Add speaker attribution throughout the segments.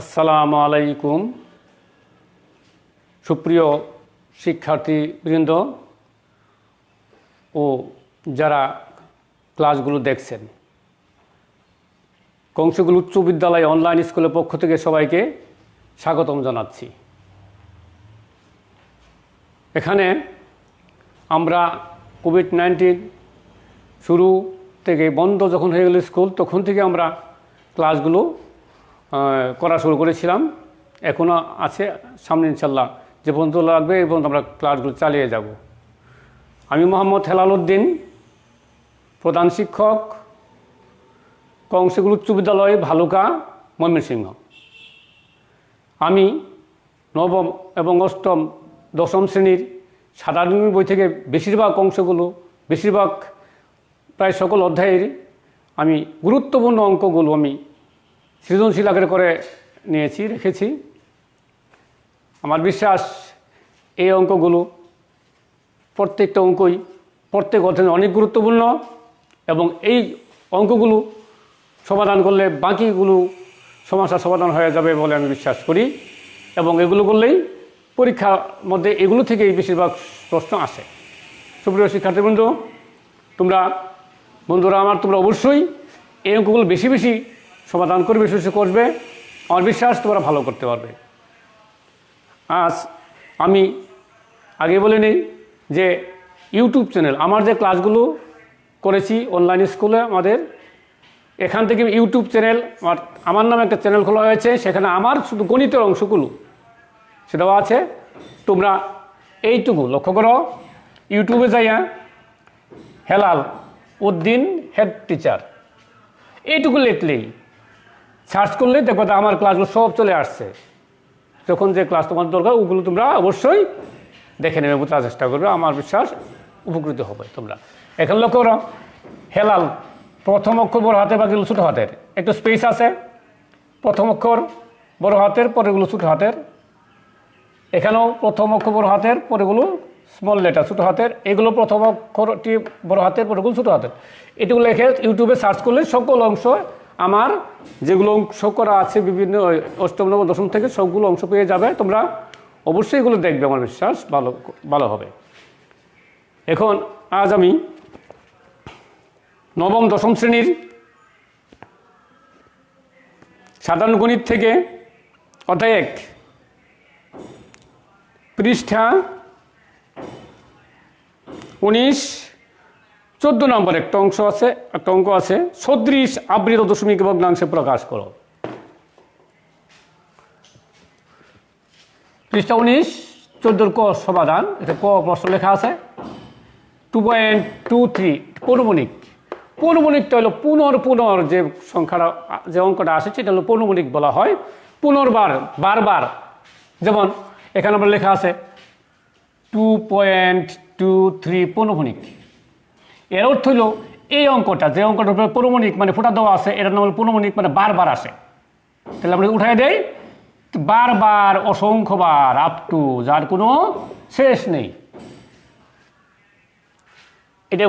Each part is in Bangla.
Speaker 1: আসসালামু আলাইকুম। সুপ্রিয় শিক্ষার্থীবৃন্দ ও যারা ক্লাসগুলো দেখছেন কংসগুল উচ্চ বিদ্যালয় অনলাইন স্কুলের পক্ষ থেকে সবাইকে স্বাগতম জানাচ্ছি। এখানে আমরা কোভিড নাইন্টিন শুরু থেকে বন্ধ যখন হয়ে গেল স্কুল, তখন থেকে আমরা ক্লাসগুলো করা শুরু করেছিলাম। এখনও আছে সামনে ইনশাল্লাহ যে পর্যন্ত লাগবে এই আমরা ক্লাসগুলো চালিয়ে যাব। আমি মোহাম্মদ হেলাল উদ্দিন, প্রধান শিক্ষক কংসগুল উচ্চ বিদ্যালয়, ভালুকা, ময়মনসিংহ। আমি নবম এবং অষ্টম, দশম শ্রেণির সাধারণ বই থেকে বেশিরভাগ অংশগুলো, বেশিরভাগ প্রায় সকল অধ্যায়ের আমি গুরুত্বপূর্ণ অঙ্কগুলো আমি সৃজনশীল আকারে করে নিয়েছি, রেখেছি। আমার বিশ্বাস, এই অঙ্কগুলো প্রত্যেকটা অঙ্কই প্রত্যেক অধ্যায়ে অনেক গুরুত্বপূর্ণ এবং এই অঙ্কগুলো সমাধান করলে বাকিগুলো সমস্যার সমাধান হয়ে যাবে বলে আমি বিশ্বাস করি এবং এগুলো করলেই পরীক্ষার মধ্যে এগুলো থেকেই বেশিরভাগ প্রশ্ন আসে। সুপ্রিয় শিক্ষার্থীবৃন্দ, তোমরা, বন্ধুরা আমার, তোমরা অবশ্যই এই অঙ্কগুলো বেশি বেশি সমাধান করবে বেশি করবে আমার বিশ্বাস তোমরা ভালো করতে পারবে। আজ আমি আগে বলে নিই যে ইউটিউব চ্যানেল, আমার যে ক্লাসগুলো করেছি অনলাইন স্কুলে আমাদের, এখান থেকে ইউটিউব চ্যানেল, আমার আমার নামে একটা চ্যানেল খোলা হয়েছে, সেখানে আমার শুধু গণিতের অংশগুলো সেটাও আছে। তোমরা এইটুকু লক্ষ্য করো। ইউটিউবে যাইয়া হেলাল উদ্দিন হেড টিচার এইটুকু লিখলেই সার্চ করলেই দেখো আমার ক্লাসগুলো সব চলে আসছে। যখন যে ক্লাস তোমার দরকার, ওগুলো তোমরা অবশ্যই দেখে নেবে, বোঝার চেষ্টা করবে, আমার বিশ্বাস উপকৃত হবে তোমরা। এখন লক্ষ্য করো, হেলাল, প্রথম অক্ষর বড় হাতের, বাকিগুলো ছোটো হাতের। একটু স্পেস আছে। প্রথম অক্ষর বড় হাতের পরেগুলো ছোটো হাতের। এখানেও প্রথম অক্ষর বড় হাতের পরেগুলো স্মল লেটার ছোটো হাতের। এগুলো প্রথম অক্ষরটি বড় হাতের পরেগুলো ছোটো হাতের। এটুকু লেখে ইউটিউবে সার্চ করলে সকল অংশ আমার যেগুলো অংশ করা আছে বিভিন্ন অষ্টম, নবম, দশম থেকে সবগুলো অংশ পেয়ে যাবে, তোমরা অবশ্যই এগুলো দেখবে, আমার বিশ্বাস, ভালো ভালো হবে। এখন আজ আমি নবম, দশম শ্রেণির সাধারণ গণিত থেকে অধ্যায় এক পৃষ্ঠা উনিশ চোদ্দ নম্বর একটা অংশ আছে, একটা অঙ্ক আছে। সদৃশ আবৃত দশমিক ভগ্নাংশে প্রকাশ করো। পৃষ্ঠা উনিশ, চোদ্দোর ক সমাধান, এটা ক প্রশ্ন লেখা আছে। টু পয়েন্ট টু থ্রি পৌনমণিক। পৌনমণিকটা হলো পুনর পুনর যে সংখ্যাটা, যে অঙ্কটা আসে, সেটা হলো পৌনমণিক বলা হয়। পুনর্বার, বারবার, যেমন এখানে আমরা লেখা আছে। টু পয়েন্ট টু থ্রি পৌনমণিক। এর অর্থ হইল এই অঙ্কটা, যে অঙ্কটার উপরে পৌনমণিক মানে ফোটা দেওয়া আছে, এটার নাম হলো মানে বারবার আসে। তাহলে আমরা উঠাই দেই বারবার অসংখ্যবার আপ টু যার কোনো শেষ নেই।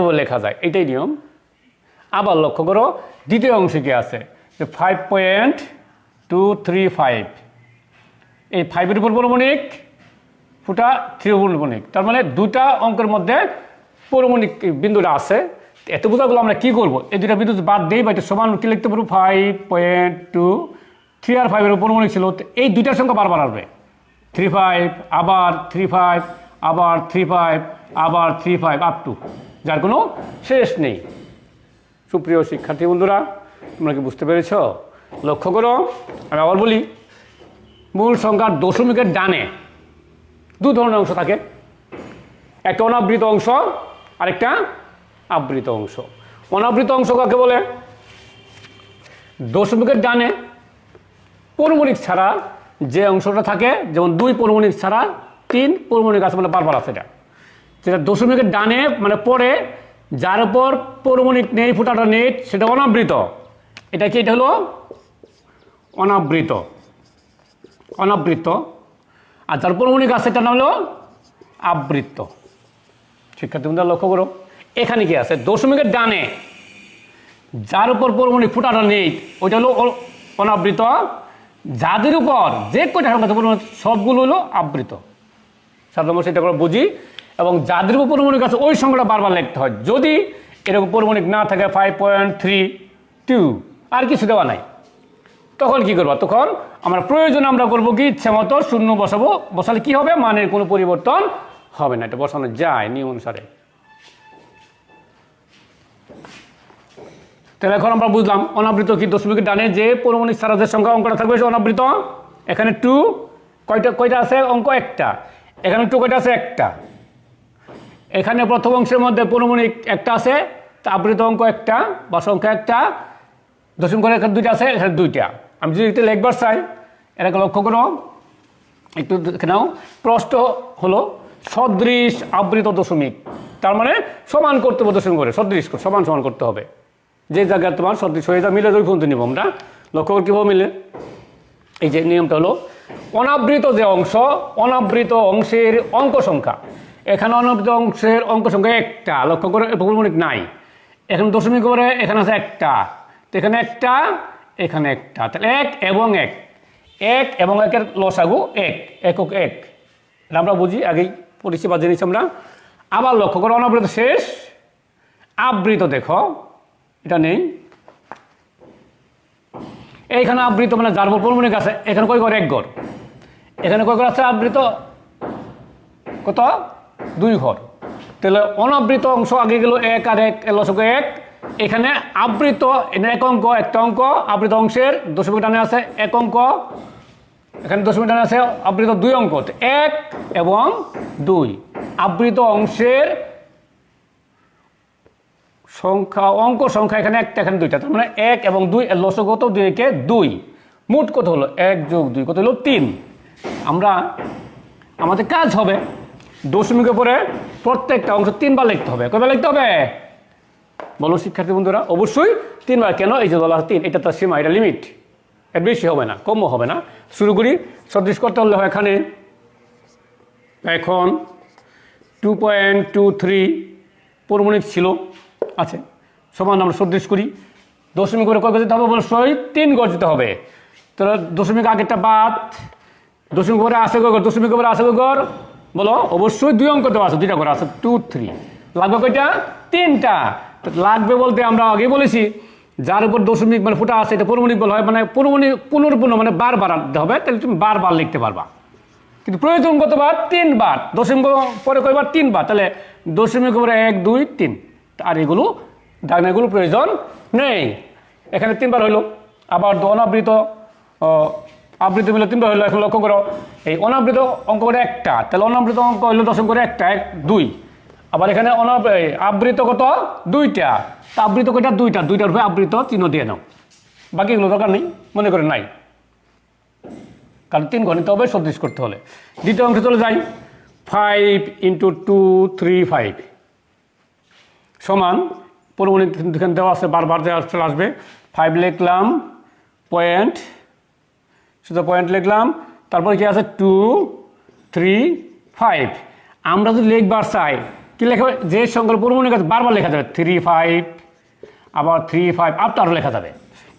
Speaker 1: বলে লেখা যায়, এটাই নিয়ম। আবার লক্ষ্য করো, দ্বিতীয় অংশে কি আছে? যে five point two three five এই ফাইভের উপর পৌরমণিক, ফুটা থ্রি পৌরমণিক তার মানে দুটা অঙ্কের মধ্যে পৌরমণিক বিন্দুটা আছে, এত বোঝাগুলো আমরা কী করব? এই দুটা বিন্দু বাদ দিই বা এটা সমান কি লিখতে পারব? ফাইভ পয়েন্ট টু থ্রি আর ফাইভের পৌরমণিক ছিল এই দুইটার সংখ্যা বারবার আসবে। থ্রি ফাইভ আবার থ্রি ফাইভ আবার থ্রি ফাইভ আবার থ্রি ফাইভ আপ টু যার কোনো শেষ নেই। সুপ্রিয় শিক্ষার্থী বন্ধুরা, তোমরা কি বুঝতে পেরেছ? লক্ষ্য করো, আমি আবার বলি, মূল সংখ্যার দশমিকের ডানে দু ধরনের অংশ থাকে। একটা অনাবৃত অংশ আরেকটা আবৃত অংশ। অনাবৃত অংশ কাকে বলে? দশমিকের ডানে পৌরমণিক ছাড়া যে অংশটা থাকে, যেমন দুই পৌরমণিক ছাড়া তিন পৌরমণিক আছে মানে বারবার আছে এটা। যেটা দশমিকের ডানে মানে পরে যার উপর পৌরমণিক নেই, ফুটাটা নেই, সেটা অনাবৃত। এটা কি? এটা হলো অনাবৃত। অনাবৃত। আর যার পৌরমণিক আছে এটার নাম হলো আবৃত্ত শিক্ষার্থী বন্ধুরা, লক্ষ্য করো, এখানে কি আছে? দশমিকের ডানে, যার উপর পৌরমণিক ফুটাটা নেই, ওইটা হলো অনাবৃত, যাদের উপর যে কয়টা পরিমাণ সবগুলো হলো আবৃত। সাধারণত সেটা করে বুঝি, এবং যাদের উপর পরিমাণিক আছে, ওই সংখ্যাটা বারবার লিখতে হয়। যদি এরকম পরিমাণিক না থাকে ফাইভ পয়েন্ট থ্রি টু আর কিছু দেওয়া নাই, তখন কি করব? তখন আমরা প্রয়োজন আমরা করব কি? ইচ্ছে মতো শূন্য বসাবো। বসালে কি হবে? মানের কোনো পরিবর্তন হবে না, এটা বসানো যায় নিয়ম অনুসারে। তাহলে এখন আমরা বুঝলাম, অনাবৃত কি দশমিকের ডানে যে পরমাণিক সারাজের সংখ্যা অঙ্কটা থাকবে অনাবৃত। এখানে টু কয়টা কয়টা আছে? অঙ্ক একটা। এখানে টু কয়টা আছে? একটা। এখানে প্রথম অংশের মধ্যে পরমাণিক একটা আছে আবৃত অঙ্ক একটা, বা সংখ্যা একটা। দশমিক করে এখানে দুইটা আছে, এখানে দুইটা। আমি যদি একটু লিখবার চাই, এটাকে লক্ষ্য করো। একটু দেখে নাও। প্রশ্ন হলো সদৃশ আবৃত দশমিক। তার মানে সমান করতে হবে দশমিক করে, সদৃশ সমান সমান করতে হবে। যে জায়গায় তোমার সদৃশ হয়ে যা মিলে পর্যন্ত নিব আমরা লক্ষ্য করে কীভাবে মিলে? এই যে নিয়মটা হলো, অনাবৃত যে অংশ, অনাবৃত অংশের অঙ্ক সংখ্যা। এখানে অনাবৃত অংশের অঙ্ক সংখ্যা একটা, লক্ষ্য করে পৌরমণিক নাই। এখানে দশমিক করে, এখানে আছে একটা। তো এখানে একটা এখানে একটা। তাহলে এক এবং এক। এক এবং একের লসাগু এক, একক এক। আমরা বুঝি আগেই। পরিষেবা জেনেছি আমরা আবার লক্ষ্য করো অনাবৃত শেষ। আবৃত দেখো, এটা নেই। এইখানে আবৃত মানে উপর পরিমাণিক আছে এখানে কয় ঘর? এক ঘর। এখানে কয় ঘর আছে আবৃত? কত? দুই ঘর। তাহলে অনাবৃত অংশ আগে গেল এক আর এক লসক এক। এখানে আবৃত এক অঙ্ক, একটা অঙ্ক, আবৃত অংশের দশমিক টানে আছে এক অঙ্ক। এখানে দশমিক টানে আছে, আবৃত দুই অঙ্ক। এক এবং দুই। আবৃত অংশের সংখ্যা, অঙ্ক সংখ্যা এখানে একটা, এখানে দুইটা। তার মানে এক এবং দুই লসগত দুই একে দুই। মোট কত হলো? এক যোগ দুই, কত হলো? তিন। আমরা, আমাদের কাজ হবে দশমিকের পরে প্রত্যেকটা অংশ তিনবার লিখতে হবে। কয়বার লিখতে হবে? বলো শিক্ষার্থী বন্ধুরা, অবশ্যই তিনবার। কেন? এই যে বলা তিন, এটা তার সীমা, এটা লিমিট এর বেশি হবে না, কমও হবে না। শুরু করি সদৃশ করতে হলে এখানে। এখন টু পয়েন্ট টু থ্রি পরমণিক ছিল, আছে। সমান আমরা সদৃশ করি। দশমিক করে কয় দিতে হবে? অবশ্যই তিন গজ দিতে হবে। তাহলে দশমিক আগেরটা বাদ। দশমিক করে আসে গড় দশমিক করে আসে গড় বলো, অবশ্যই দুই অঙ্ক দেওয়া আছে, দুইটা করে আছে টু থ্রি লাগবে কয়টা? তিনটা। লাগবে বলতে আমরা আগেই বলেছি। যার উপর দশমিক মানে ফুটা আছে, এটা পরমণিক বলা হয় মানে পরমণিক পুনর্পূর্ণ মানে বারবার আনতে হবে, তাহলে তুমি বারবার লিখতে পারবা। কিন্তু প্রয়োজন কতবার তিনবার, দশমিক পরে কয়বার? তিনবার, তাহলে দশমিক করে এক, দুই, তিন। আর এগুলো ডাকনাগুলো প্রয়োজন নেই। এখানে তিনবার হইল, আবার অনাবৃত আবৃত মিলে তিনবার হইল, এখন লক্ষ্য করো, এই অনাবৃত অঙ্ক করে একটা, তাহলে অনাবৃত অঙ্ক হইল দশমিক করে একটা, এক, দুই। আবার এখানে অনাব আবৃত কত? দুইটা। তা আবৃত কয়টা? দুইটা। দুইটার উপরে আবৃত চিহ্ন দিয়ে নাও। বাকিগুলো দরকার নেই? মনে করে নাই। কারণ তিন ঘণ্টা হবে, সদৃশ করতে হলে। দ্বিতীয় অংশে চলে যাই। Five into two three five সমান পরমাণিক এখানে দেওয়া আছে, বারবার দেওয়া চলে আসবে। ফাইভ লিখলাম পয়েন্ট শুধু পয়েন্ট লিখলাম। তারপর কি আছে? টু থ্রি ফাইভ আমরা যদি লিখবার চাই, কি লেখা? যে সংখ্যার পরমাণিক আছে বারবার লেখা যাবে থ্রি ফাইভ আবার থ্রি ফাইভ আপ আরও লেখা যাবে।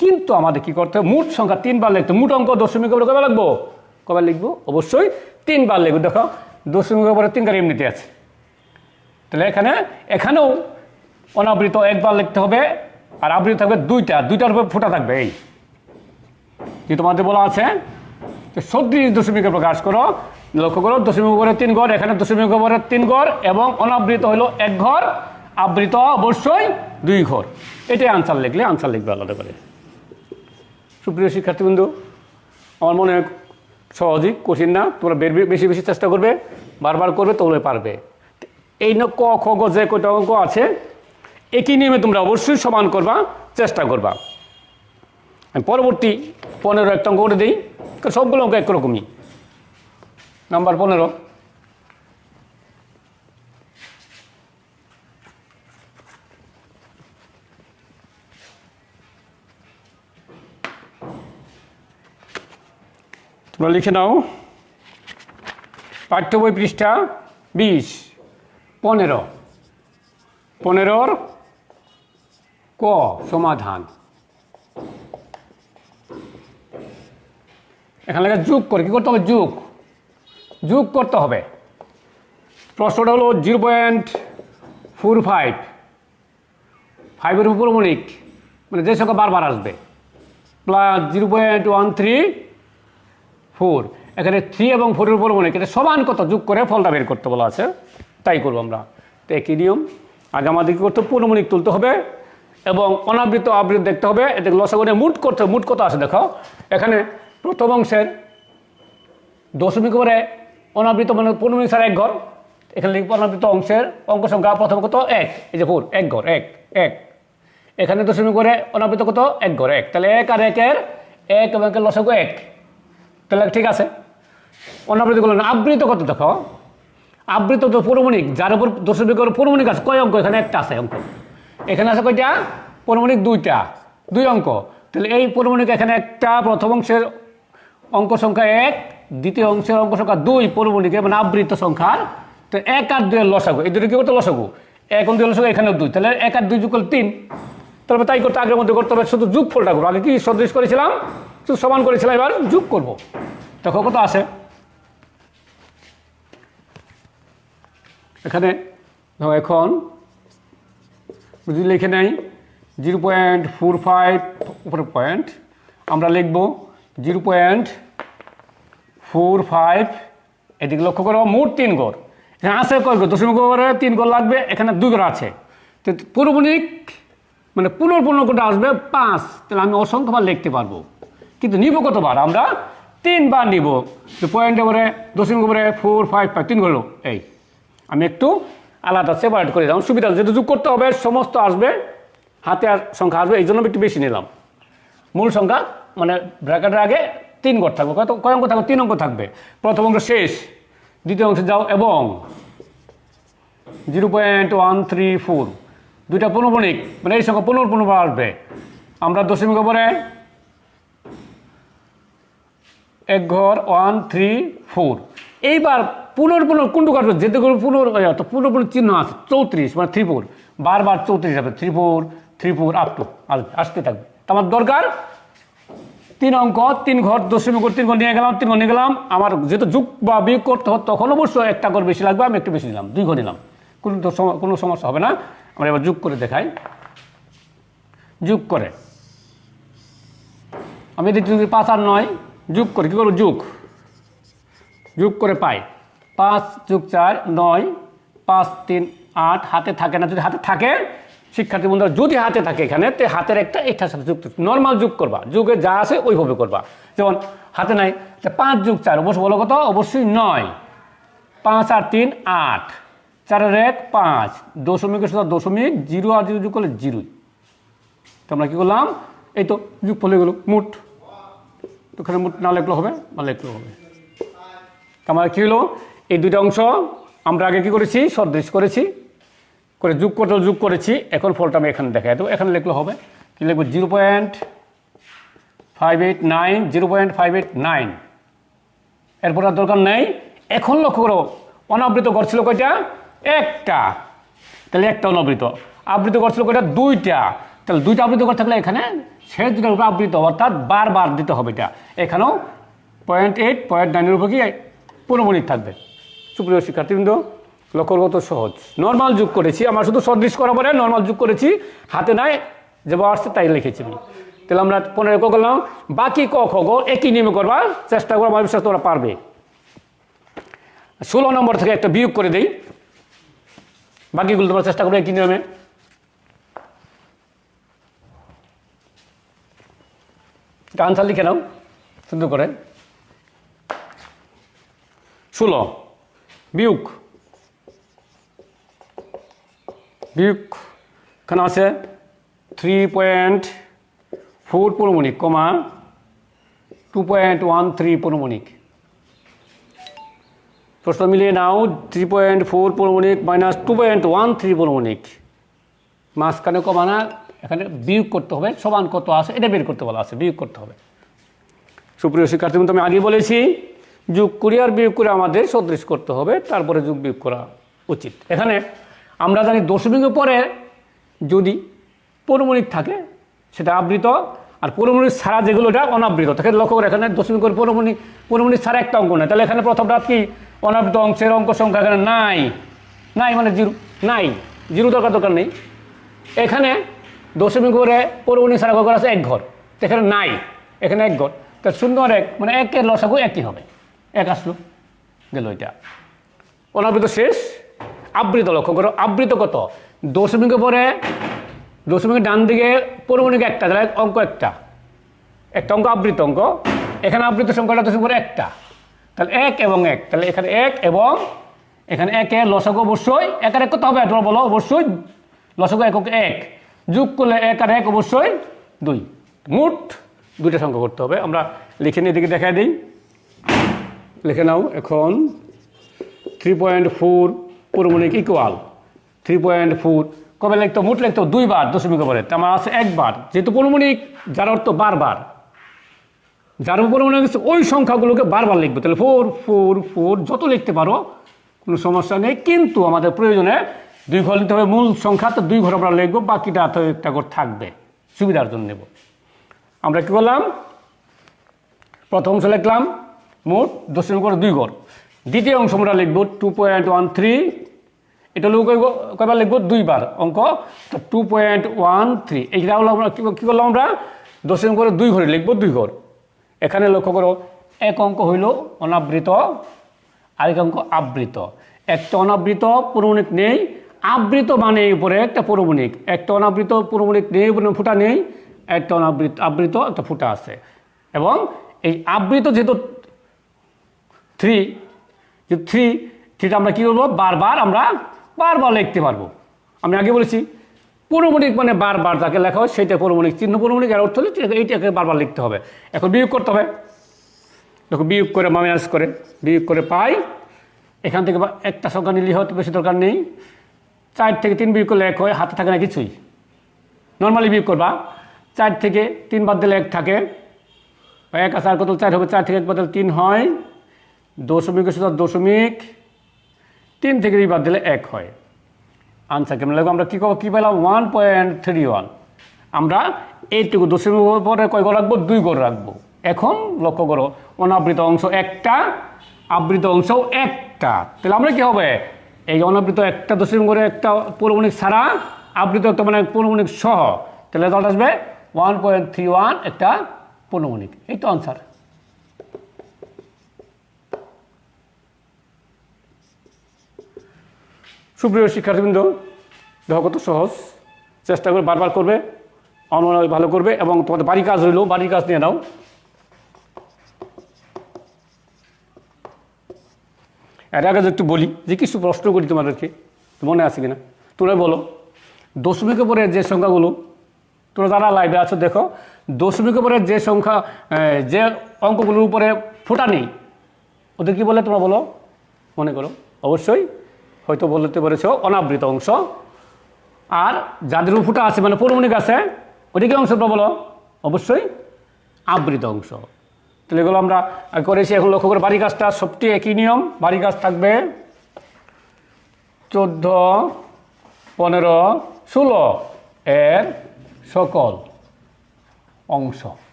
Speaker 1: কিন্তু আমাদের কি করতে হবে? মোট সংখ্যা তিনবার লিখতে মোট অঙ্ক দশমিক উপরে কবে লিখব? কবে লিখব? অবশ্যই তিনবার লিখব। দেখো, দশমিক উপরে তিনবার এমনিতে আছে। তাহলে এখানে, এখানেও অনাবৃত একবার লিখতে হবে, আর আবৃত থাকবে দুইটা। দুইটার উপর ফোটা থাকবে, এই। যে তোমাদের বলা আছে, যে সদৃশ দশমিকে প্রকাশ করো, লক্ষ্য করো, দশমিক উপরে তিন ঘর এখানে দশমিক উপরে তিন ঘর এবং অনাবৃত হলো এক ঘর আবৃত অবশ্যই দুই ঘর। এটাই আনসার লিখলে আনসার লিখবে আলাদা করে। সুপ্রিয় শিক্ষার্থীবৃন্দু, আমার মনে হয় সহজই, কঠিন না। তোমরা বেশি বেশি চেষ্টা করবে, বারবার করবে তোমরা পারবে। এই ন ক, খ, গ, যে কয়টা অঙ্ক আছে, একই নিয়মে তোমরা অবশ্যই সমান করবা, চেষ্টা করবা। আমি পরবর্তী পনেরো একটা অঙ্ক করে দিই সবগুলো অঙ্ক একরকমই। নাম্বার পনেরো তোমরা লিখে নাও। পাঠ্য বই পৃষ্ঠা বিশ, পনেরো। পনেরোর ক সমাধান? এখানে লেখা যোগ করে, কী করতে হবে? যোগ। যোগ করতে হবে। প্রশ্নটা হলো জিরো পয়েন্ট ফোর ফাইভ। ফাইভের উপর মনিক মানে যে সংখ্যা বারবার আসবে। Plus zero point one three four. এখানে থ্রি এবং ফোরের উপর মনে এটা সমান কত? যোগ করে ফলটা বের করতে বলা আছে। তাই করব আমরা। তো একই নিয়ম। আগে আমাদের কী করতে পূর্ণমণিক তুলতে হবে এবং অনাবৃত আবৃত দেখতে হবে। এটা লসাগুনে মুট করতে মুট কত আছে দেখো? এখানে প্রথম অংশের দশমিক করে অনাবৃত মানে পূর্ণমণিক ছাড়া এক ঘর। এখানে লিখব অনাবৃত অংশের অঙ্ক সংখ্যা প্রথম কত? এক। এই যে ফোর এক ঘর, এক এক। এখানে দশমিক করে অনাবৃত কত? এক ঘর, এক। তাহলে এক আর একের এক এবং একের লসাগু এক। তাহলে ঠিক আছে। অনাবৃত করলেন আবৃত কত দেখো? আবৃত তো পৌরমণিক যার উপর দশমিকের পৌরমণিক আছে, কয় অঙ্ক? এখানে একটা আছে অঙ্ক। এখানে আছে কয়টা? পৌরমণিক দুইটা, দুই অঙ্ক। তাহলে এই পৌরমণিক এখানে একটা প্রথম অংশের অঙ্ক সংখ্যা এক, দ্বিতীয় অংশের অঙ্ক সংখ্যা দুই পৌরমণিকে মানে আবৃত সংখ্যার। তো এক আর দুইয়ের লসাগু, এই দুটো কি করতে? লসাগু। এক এবং দুই লসাগু এখানেও দুই। তাহলে এক আর দুই যুগ করলে তিন। তবে তাই করতে, আগের মধ্যে করতে হবে, শুধু যুগ ফলটা করব আগে কি সদৃশ করেছিলাম? শুধু সমান করেছিলাম, এবার যুগ করব। দেখো কত আছে এখানে, দেখো এখন, যদি লিখে নেই, জিরো পয়েন্ট ফোর ফাইভ, উপরে পয়েন্ট, আমরা লিখব জিরো পয়েন্ট ফোর ফাইভ, এদিকে লক্ষ্য করো, মোট তিন গড় এখানে আছে কয় গড় দশমিক তিন গড় লাগবে, এখানে দুই গড় আছে। তো পুরোপুনিক মানে পুনর্পূর্ণ কোটা আসবে পাঁচ, তাহলে আমি অসংখ্যবার লিখতে পারব। কিন্তু নিব কতবার? আমরা তিনবার নিব। পয়েন্টে করে দশমিক করে ফোর ফাইভ ফাইভ তিন গড় এই, আমি একটু আলাদা সেপারেট করে দিলাম। সুবিধা যেহেতু যোগ করতে হবে, সমস্ত আসবে হাতে আর সংখ্যা আসবে এই জন্য একটু বেশি নিলাম। মূল সংখ্যা মানে ব্র্যাকেটের আগে তিন ঘর থাকবে। কত, কয় অঙ্ক থাকবে? তিন অঙ্ক থাকবে। প্রথম অঙ্ক শেষ, দ্বিতীয় অংশে যাও এবং zero point one three four দুইটা পুনর্বণিক মানে এই সংখ্যা পনেরো পনেরো আসবে। আমরা দশমিক ওপরে এক ঘর, ওয়ান, থ্রি, ফোর। এইবার পুনর পুনর কোনটু কাটবে যেতে করে পুনর পুনর পুনর চিহ্ন আছে, চৌত্রিশ মানে থ্রি ফোর বারবার চৌত্রিশ হবে three four three four up to আসতে থাকবে আমার দরকার, তিন অঙ্ক, তিন ঘর দশমিক তিন ঘর নিয়ে গেলাম, তিন ঘর নিয়ে গেলাম, আমার যেহেতু যুগ বা বিয়োগ করতে হতো তখন অবশ্যই একটা ঘর বেশি লাগবে, আমি একটু বেশি নিলাম, দুই ঘর নিলাম। কোনো কোনো সমস্যা হবে না, আমরা এবার যোগ করে দেখাই। যোগ করে। আমি যদি পাঁচ আর নয়। যোগ করে, কী করব? যোগ। যোগ করে পাই। পাঁচ যোগ চার, নয়। পাঁচ, তিন, আট, হাতে থাকে না, যদি হাতে থাকে, শিক্ষার্থী বন্ধুরা, যদি হাতে থাকে এখানে, তে হাতের একটা এটার সাথে যুক্ত। নর্মাল যোগ করবা। যুগে যা আছে ওইভাবে করবা। যেমন হাতে নাই, তা পাঁচ যোগ চার অবশ্যই বলো কত? অবশ্যই নয়। পাঁচ আর তিন, আট। চারের এক, পাঁচ। দশমিকের সাথে দশমিক, জিরো আর জিরো যোগ করলে জিরোই। তো আমরা কী করলাম? এই তো যুগ ফলে গেলো মুঠ মুঠ না লেখলেও হবে, না লেখলেও হবে। আমার কী হলো? এই দুইটা অংশ আমরা আগে কী করেছি? সদৃশ করেছি। করে যোগ করতে যোগ করেছি। এখন ফলটা আমি এখানে দেখাই দেবো। এখানে লিখলে হবে। কি লিখব? Zero point five eight nine, zero point five eight nine. এরপর আর দরকার নেই। এখন লক্ষ্য করো, অনাবৃত ছিল কয়টা? একটা। তাহলে একটা অনাবৃত। আবৃত ঘর ছিল কয়টা? দুইটা। তাহলে দুইটা আবৃত ঘর থাকলে এখানে শেষ দুটার উপর আবৃত অর্থাৎ বারবার দিতে হবে এটা। এখানেও পয়েন্ট এইট পয়েন্ট নাইনের উপর কি পূর্ণমণিক থাকবে। সুপ্রিয় শিক্ষার্থীবৃন্দ, লক্ষ্যগত সহজ। নর্মাল যুগ করেছি, আমার শুধু সদৃশ করা পরে নর্মাল যুগ করেছি, হাতে নাই যে আসছে তাই লিখেছি। তাহলে আমরা পনেরো ক করলাম, বাকি ক খ গ একই নিয়মে করবার চেষ্টা করব বিশ্বাস তোমরা পারবে। ষোলো নম্বর থেকে একটা বিয়োগ করে দেই। বাকিগুলো তোমরা চেষ্টা করবে একই নিয়মে। আনসার লিখে নাও সুন্দর করে। ষোলো, বিয়োগ। এখানে আছে three point four পৌরমণিক, comma two point one three পৌরমণিক। প্রশ্ন মিলিয়ে নাও three point four পৌরমণিক minus two point one three পৌরমণিক। মাঝখানে কমানা এখানে বিয়োগ করতে হবে সমান কত আছে এটা বের করতে বলা আছে বিয়োগ করতে হবে। সুপ্রিয় শিক্ষার্থী বন্ধু, আমি আগে বলেছি যোগ করে আর বিয়োগ করে আমাদের সদৃশ করতে হবে তারপরে যোগ বিয়োগ করা উচিত। এখানে আমরা জানি দশমিকের পরে যদি পৌরমণিক থাকে সেটা আবৃত আর পরমণি ছাড়া যেগুলো এটা অনাবৃত। তাকে লক্ষ্য করে এখানে দশমিক করে পরমণি পরমণি ছাড়া একটা অঙ্ক নেই। তাহলে এখানে প্রথমটা কি? অনাবৃত অংশের অঙ্ক সংখ্যা এখানে নাই। নাই মানে জিরো নাই। জিরো দরকার দরকার নেই। এখানে দশমিক করে পরমণি ছাড়া ঘর আছে এক ঘর। এখানে নাই, এখানে এক ঘর তা শূন্য আর এক মানে একের লসাগু একই হবে। এক আসলো, গেল এটা অনাবৃত শেষ, আবৃত লক্ষ্য করো আবৃত কত? দশমিকের পরে দশমিকের ডান দিকে পরমণিক একটা, তাহলে অঙ্ক একটা। একটা অঙ্ক আবৃত অঙ্ক এখানে আবৃত সংখ্যাটা দশমিক পরে একটা। তাহলে এক এবং এক, তাহলে এখানে এক এবং এখানে একে লসাগু অবশ্যই এক আর এক কত হবে? বলো, অবশ্যই লসাগু একক এক। যোগ করলে এক আর এক অবশ্যই দুই। মোট দুইটা সংখ্যা করতে হবে। আমরা লিখে নিয়ে দিকে দেখা দিই। লিখে নাও এখন থ্রি পয়েন্ট ফোর পরমণিক ইকুয়াল থ্রি পয়েন্ট ফোর কবে লিখতো? মোট লিখতো দুইবার দশমিক পরে তার মানে আছে একবার। যেহেতু পরমণিক, যার অর্থ বারবার। যার উপর মনে হচ্ছে ওই সংখ্যাগুলোকে বারবার লিখবে। তাহলে ফোর ফোর ফোর যত লিখতে পারো, কোনো সমস্যা নেই। কিন্তু আমাদের প্রয়োজনে দুই ঘর লিখতে হবে, মূল সংখ্যা তো দুই ঘর আমরা লিখব, বাকিটা তো একটা করে থাকবে। সুবিধার জন্য নেব। আমরা কী করলাম? প্রথম অংশ লিখলাম, মোট দশমিক করে দুই ঘর। দ্বিতীয় অংশ আমরা লিখব টু পয়েন্ট ওয়ান থ্রি এটা লোক কয়বার লিখব? দুইবার অঙ্ক। তো টু পয়েন্ট ওয়ান থ্রি এইটা হলো আমরা কী করলাম আমরা? দশমিক করে দুই ঘরে লিখব দুই ঘর। এখানে লক্ষ্য করো, এক অঙ্ক হইল অনাবৃত, আরেক অঙ্ক আবৃত। একটা অনাবৃত, পৌরমণিক নেই আবৃত মানে উপরে একটা পৌরমণিক একটা অনাবৃত পৌরমণিক নেই ফুটা নেই। একটা অনাবৃত আবৃত একটা ফুটা আছে। এবং এই আবৃত যেহেতু থ্রি যে থ্রি থ্রিটা আমরা কী করব বারবার আমরা বারবার লিখতে পারব। আমি আগে বলেছি পৌরমণিক মানে বারবার যাকে লেখা হয় সেইটা পৌরমণিক চিহ্ন পৌরমণিক এর অর্থ হলে এইটাকে বারবার লিখতে হবে। এখন বিয়োগ করতে হবে। দেখো, বিয়োগ করে মাইনাস করে, বিয়োগ করে পাই। এখান থেকে একটা সংখ্যা নিলে হয়তো বেশি দরকার নেই। চার থেকে তিন বিয়োগ করলে এক হয়, হাতে থাকে না কিছুই। নর্মালি বিয়োগ করবা। চার থেকে তিন বাদ দিলে এক থাকে। এক আছে আর কত? চার হবে, চার থেকে এক বদল তিন হয়। দশমিকের সাথে দশমিক। তিন থেকে দুই বাদ দিলে এক হয়। আনসার কেমন লাগবে আমরা কী কী পেলাম? ওয়ান পয়েন্ট থ্রি ওয়ান আমরা এইটুকু দশমিক পরে কয় গড় রাখব? দুই গড় রাখব। এখন লক্ষ্য করো, অনাবৃত অংশ একটা, আবৃত অংশ একটা। তাহলে আমরা কী হবে? এই অনাবৃত একটা দশমিক করে একটা পৌরমণিক ছাড়া আবৃত একটা মানে পৌরমণিক সহ, তাহলে রেজাল্ট আসবে ওয়ান পয়েন্ট থ্রি ওয়ান একটা পৌরমণিক এই তো আনসার সুপ্রিয় শিক্ষার্থীবৃন্দ, দেখো কত সহজ। চেষ্টা করে বারবার করবে, অনলাইন ভালো করবে এবং তোমাদের বাড়ির কাজ হইলেও বাড়ির কাজ নিয়ে নাও। এর আগে একটু বলি, যে কিছু প্রশ্ন করি তোমাদেরকে মনে আছে কিনা? তোমরা বলো, দশমিকের পরে যে সংখ্যাগুলো, তোমরা যারা লাইভে আছো, দেখো, দশমিকের পরে যে সংখ্যা যে অঙ্কগুলোর উপরে ফোটা নেই, ওদের কী বলে তোমরা বলো? মনে করো। অবশ্যই, হয়তো বলতে পেরেছ, অনাবৃত অংশ। আর যাদের ফুটা আছে মানে পৌরমণিক আছে ওদিকে অংশটা বলো। অবশ্যই, আবৃত অংশ। তাহলে এগুলো আমরা করেছি। এখন লক্ষ্য করে বাড়ি গাছটা সবটি একই নিয়ম। বাড়ি গাছ থাকবে চোদ্দ, পনেরো, ষোলো এর সকল অংশ।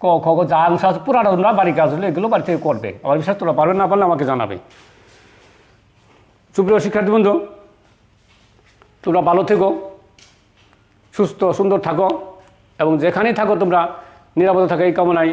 Speaker 1: ক, খ যা অংশ আছে পুরাটা তোমরা বাড়ি কাজ হলে এগুলো বাড়ি থেকে করবে। আমার বিশ্বাস তোমরা পারবে না পারলে আমাকে জানাবে। সুপ্রিয় শিক্ষার্থী বন্ধু, তোমরা ভালো থেকো, সুস্থ, সুন্দর থাকো, এবং যেখানেই থাকো তোমরা নিরাপদে থাকো, এই কামনায়